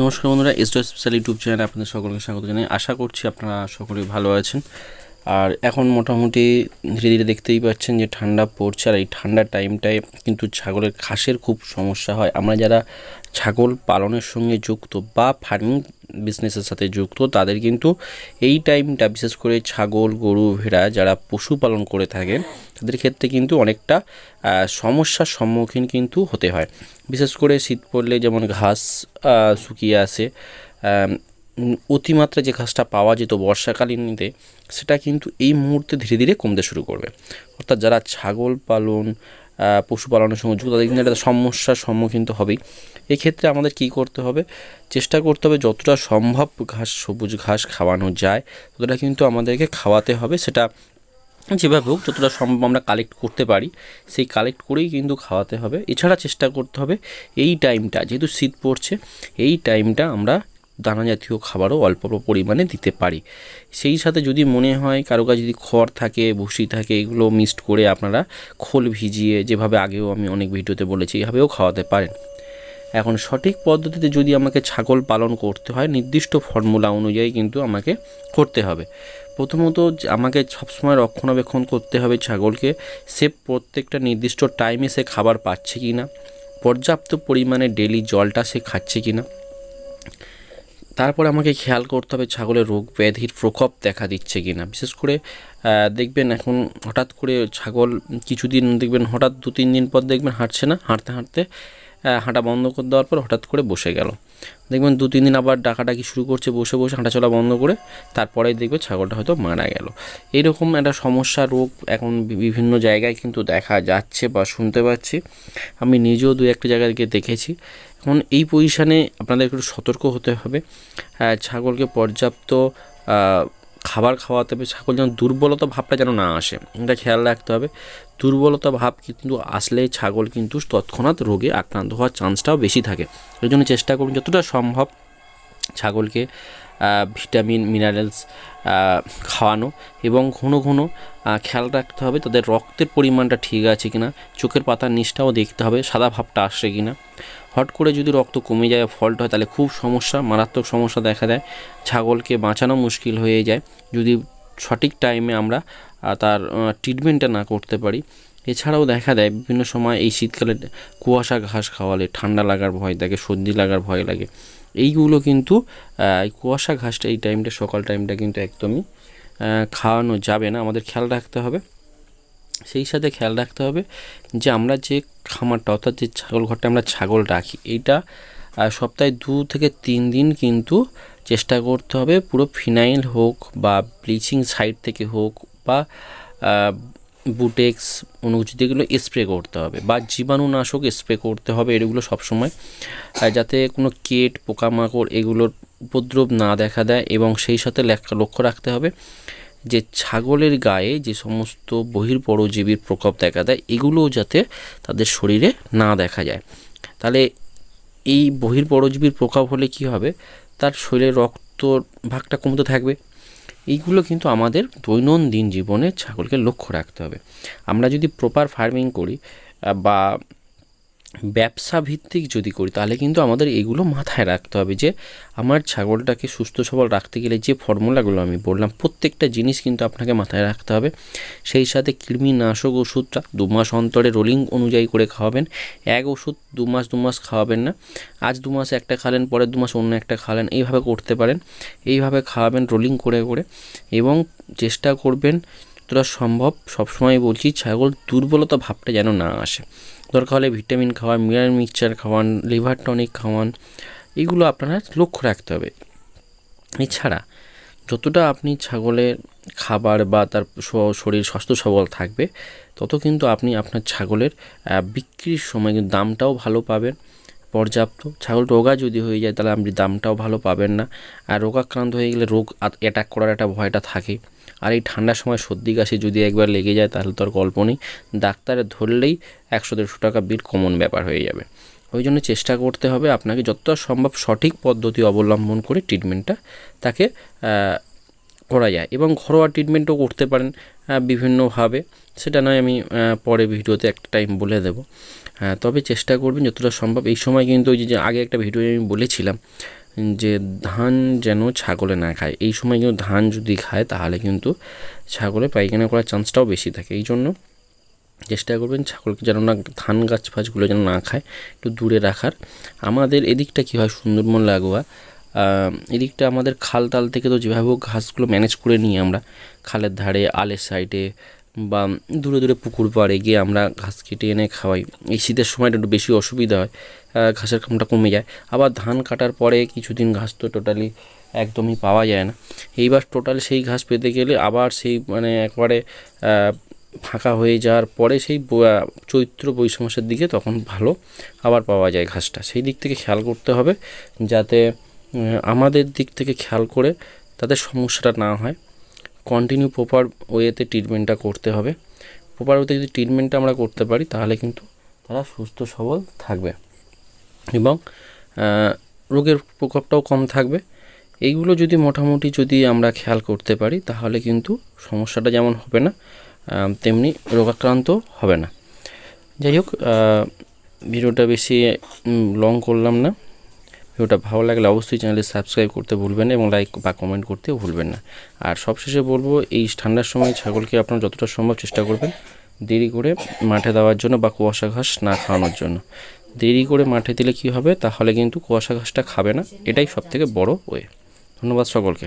নমস্কার বন্ধুরা ESDO special YouTube চ্যানেলে আপনাদের সকলকে স্বাগত জানাই। আশা করছি আপনারা সকলে ভালো আছেন। আর এখন মোটামুটি ধীরে ধীরে দেখতেই পাচ্ছেন যে ঠান্ডা পড়ছে, আর এই ঠান্ডার টাইমটায় কিন্তু ছাগলের খাসের খুব সমস্যা হয়। আমরা যারা ছাগল পালনের সঙ্গে যুক্ত বা ফার্মিং বিজনেসের সাথে যুক্ত, তাদের কিন্তু এই টাইমটা বিশেষ করে ছাগল, গরু, ভেড়া যারা পশুপালন করে থাকে তাদের ক্ষেত্রে কিন্তু অনেকটা সমস্যার সম্মুখীন কিন্তু হতে হয়। বিশেষ করে শীত পড়লে যেমন ঘাস শুকিয়ে আসে অতিমাত্রা যে ঘাসটা পাওয়া যেত বর্ষাকালীনতে, সেটা কিন্তু এই মুহূর্তে ধীরে ধীরে কমতে শুরু করবে। অর্থাৎ যারা ছাগল পালন পশুপালনের সঙ্গে যুক্ত, তাদের কিন্তু একটা সমস্যার সম্মুখীন তো হবেই। এক্ষেত্রে আমাদের কি করতে হবে? চেষ্টা করতে হবে যতটা সম্ভব ঘাস, সবুজ ঘাস খাওয়ানো যায়, ততটা কিন্তু আমাদেরকে খাওয়াতে হবে। সেটা যেভাবে হোক, যতটা সম্ভব আমরা কালেক্ট করতে পারি, সেই কালেক্ট করেই কিন্তু খাওয়াতে হবে। এছাড়া চেষ্টা করতে হবে, এই টাইমটা যেহেতু শীত পড়ছে, এই টাইমটা আমরা দানা জাতীয় খাবারও অল্প অল্প পরিমাণে দিতে পারি। সেই সাথে যদি মনে হয় কারও কাছে যদি খড় থাকে, ভুসি থাকে, এগুলো মিক্সড করে আপনারা খোল ভিজিয়ে যেভাবে আগেও আমি অনেক ভিডিওতে বলেছি, এভাবেও খাওয়াতে পারেন। এখন সঠিক পদ্ধতিতে যদি আমাকে ছাগল পালন করতে হয়, নির্দিষ্ট ফর্মুলা অনুযায়ী কিন্তু আমাকে করতে হবে। প্রথমত আমাকে সবসময় রক্ষণাবেক্ষণ করতে হবে ছাগলকে, সে প্রত্যেকটা নির্দিষ্ট টাইমে সে খাবার পাচ্ছে কি না পর্যাপ্ত পরিমাণে ডেলি জলটা সে খাচ্ছে কি না তারপর আমাকে খেয়াল করতে হবে ছাগলের রোগ ব্যাধির প্রকোপ দেখা দিচ্ছে কি না বিশেষ করে দেখবেন এখন হঠাৎ করে ছাগল কিছুদিন দেখবেন হঠাৎ দু তিন দিন পর দেখবেন হাঁটছে না, হাঁটতে হাঁটতে হাঁটা বন্ধ করে দেওয়ার পর হঠাৎ করে বসে গেল। দেখবেন দু তিন দিন আবার ডাকাডাকি শুরু করছে, বসে বসে হাঁটা চলা বন্ধ করে তারপরে দেখবে ছাগলটা হয়তো মারা গেল। এইরকম একটা সমস্যা রোগ এখন বিভিন্ন জায়গায় কিন্তু দেখা যাচ্ছে বা শুনতে পাচ্ছি। আমি নিজেও দু একটা জায়গা থেকে দেখেছি। এখন এই পজিশানে আপনাদের একটু সতর্ক হতে হবে। ছাগলকে পর্যাপ্ত খাবার খাওয়াতে হবে। ছাগল যেন দুর্বলতা ভাবটা যেন না আসে। এটা খেয়াল রাখতে হবে। দুর্বলতা ভাব কিন্তু আসলে ছাগল কিন্তু তৎক্ষণাৎ রোগে আক্রান্ত হওয়ার চান্সটাও বেশি থাকে। ওই জন্য চেষ্টা করুন যতটা সম্ভব ছাগলকে ভিটামিন মিনারেলস খাওয়ানো এবং ঘন ঘন খেয়াল রাখতে হবে তাদের রক্তের পরিমাণটা ঠিক আছে কিনা, চোখের পাতার নিচটাও দেখতে হবে, সাদা ভাবটা আসছে কিনা। হট করে যদি রক্ত কমে যায় ফল্ট হয়, তাহলে খুব সমস্যা, মারাত্মক সমস্যা দেখা দেয়। ছাগলকে বাঁচানো মুশকিল হয়ে যায়। যদি সঠিক টাইমে আমরা তার ট্রিটমেন্টটা না করতে পারি, এছাড়াও দেখা দেয় বিভিন্ন সময় এই শীতকালে কুয়াশা ঘাস খাওয়ালে, ঠান্ডা লাগার ভয় থাকে সর্দি লাগার ভয় লাগে। এইগুলো কিন্তু কুয়াশা ঘাসটা এই টাইমটা সকাল টাইমটা কিন্তু একদমই খাওয়ানো যাবে না। আমাদের খেয়াল রাখতে হবে। সেই সাথে খেয়াল রাখতে হবে যে আমরা যে খামারটা, অর্থাৎ যে ছাগল ঘরটা আমরা ছাগল রাখি, এইটা সপ্তাহে দু থেকে তিন দিন কিন্তু চেষ্টা করতে হবে পুরো ফিনাইল হোক বা ব্লিচিং সাইড থেকে হোক বা বুটেক্স অনুচিত এগুলো স্প্রে করতে হবে বা জীবাণুনাশক স্প্রে করতে হবে এগুলো সবসময় যাতে কোনো কেট, পোকামাকড় এগুলোর উপদ্রব না দেখা দেয় এবং সেই সাথে লক্ষ্য রাখতে হবে যে ছাগলের গায়ে যে সমস্ত বহির্পরজীবীর প্রকোপ দেখা দেয়, এগুলোও যাতে তাদের শরীরে না দেখা যায়। তাহলে এই বহির্পরজীবীর প্রকোপ হলে কি হবে? তার শরীরে রক্ত ভাগটা কমতে থাকবে। এইগুলো কিন্তু আমাদের দৈনন্দিন জীবনে ছাগলকে লক্ষ্য রাখতে হবে। আমরা যদি প্রপার ফার্মিং করি বা ব্যবসা ভিত্তিক যদি করি, তাহলে কিন্তু আমাদের এগুলো মাথায় রাখতে হবে যে, আমার ছাগলটাকে সুস্থ সবল রাখতে গেলে যে ফর্মুলাগুলো আমি বললাম, প্রত্যেকটা জিনিস কিন্তু আপনাকে মাথায় রাখতে হবে। সেই সাথে কৃমিনাশক ওষুধটা দু মাস অন্তরে রোলিং অনুযায়ী করে খাওয়াবেন। এক ওষুধ দু মাস দু মাস খাওয়াবেন না। আজ দু মাস একটা খালেন, পরের দু মাস অন্য একটা খালেন, এইভাবে করতে পারেন। এইভাবে খাওয়াবেন রোলিং করে করে। এবং চেষ্টা করবেন যতটা সম্ভব সবসময় বলছি, ছাগল দুর্বলতা ভাবটা যেন না আসে। দরকার হলে ভিটামিন খাওয়ান, মিনারেল মিক্সচার খাওয়ান, লিভার টনিক খাওয়ান, এগুলো আপনারা লক্ষ্য রাখতে হবে। এছাড়া যতটা আপনি ছাগলের খাবার বা তার শরীর স্বাস্থ্য সবল থাকবে, তত কিন্তু আপনি আপনার ছাগলের বিক্রির সময় দামটাও ভালো পাবেন। পর্যাপ্ত। ছাগল রোগা যদি হয়ে যায়, তাহলে আপনি দামটাও ভালো পাবেন না। আর রোগাক্রান্ত হয়ে গেলে রোগ অ্যাটাক করার একটা ভয়টা থাকে। আর এই ঠান্ডার সময় সর্দি কাশি যদি একবার লেগে যায়, তাহলে তো আর গল্প নেই। ডাক্তারে ধরলেই একশো দেড়শো টাকা বিল কমন ব্যাপার হয়ে যাবে। ওই জন্য চেষ্টা করতে হবে আপনাকে যতটা সম্ভব সঠিক পদ্ধতি অবলম্বন করে ট্রিটমেন্টটা তাকে করা যায়। এবং ঘরোয়া ট্রিটমেন্টও করতে পারেন বিভিন্নভাবে। সেটা নয়, আমি পরে ভিডিওতে একটা টাইম বলে দেবো। তবে চেষ্টা করবেন যতটা সম্ভব। এই সময় কিন্তু ওই যে আগে একটা ভিডিও আমি বলেছিলাম, যে ধান যেন ছাগলে না খায়। এই সময় কিন্তু ধান যদি খায়, তাহলে কিন্তু ছাগলে পায়খানা করার চান্সটাও বেশি থাকে। এই জন্য চেষ্টা করবেন ছাগলকে যেন না, ধান গাছ ফাছগুলো যেন না খায়, একটু দূরে রাখার। আমাদের এদিকটা কী হয়, সুন্দরবন লাগোয়া এদিকটা আমাদের খাল তাল থেকে তো যেভাবে ঘাসগুলো ম্যানেজ করে নিই আমরা। খালের ধারে, আলের সাইডে বা দূরে দূরে পুকুর পাড়ে গিয়ে আমরা ঘাস কেটে এনে খাওয়াই। এই শীতের সময়টা একটু বেশি অসুবিধা হয় ঘাসের কামটা কমে যায়। আবার ধান কাটার পরে কিছুদিন ঘাস তো টোটালি একদমই পাওয়া যায় না। এইবার টোটাল সেই ঘাস পেতে গেলে আবার সেই মানে একবারে ফাঁকা হয়ে যাওয়ার পরে সেই চৈত্র বৈশমাসের দিকে তখন ভালো আবার পাওয়া যায় ঘাসটা। সেই দিক থেকে খেয়াল করতে হবে যাতে আমাদের দিক থেকে খেয়াল করে তাদের সমস্যাটা না হয়। কন্টিনিউ প্রপার ওয়েতে ট্রিটমেন্টটা করতে হবে। প্রপার ওয়েতে যদি ট্রিটমেন্টটা আমরা করতে পারি, তাহলে কিন্তু তারা সুস্থ, সবল থাকবে। এবং রোগের প্রকোপটাও কম থাকবে। এইগুলো যদি মোটামুটি যদি আমরা খেয়াল করতে পারি, তাহলে কিন্তু সমস্যাটা যেমন হবে না তেমনি রোগাক্রান্ত হবে না। যাই হোক ভিডিওটা বেশি লং করলাম না। ভিডিওটা ভালো লাগলে অবশ্যই চ্যানেলে সাবস্ক্রাইব করতে ভুলবেন এবং লাইক বা কমেন্ট করতেও ভুলবেন না। আর সবশেষে বলব, এই ঠান্ডার সময় ছাগলকে আপনারা যতটা সম্ভব চেষ্টা করবেন দেরি করে মাঠে দেওয়ার জন্য বা কুয়াশা ঘাস না খাওয়ানোর জন্য। দেরি করে মাঠে দিলে কি হবে? তাহলে কিন্তু কুয়াশা ঘাসটা খাবে না। এটাই সবথেকে বড় ওয়ে। ধন্যবাদ সকলকে।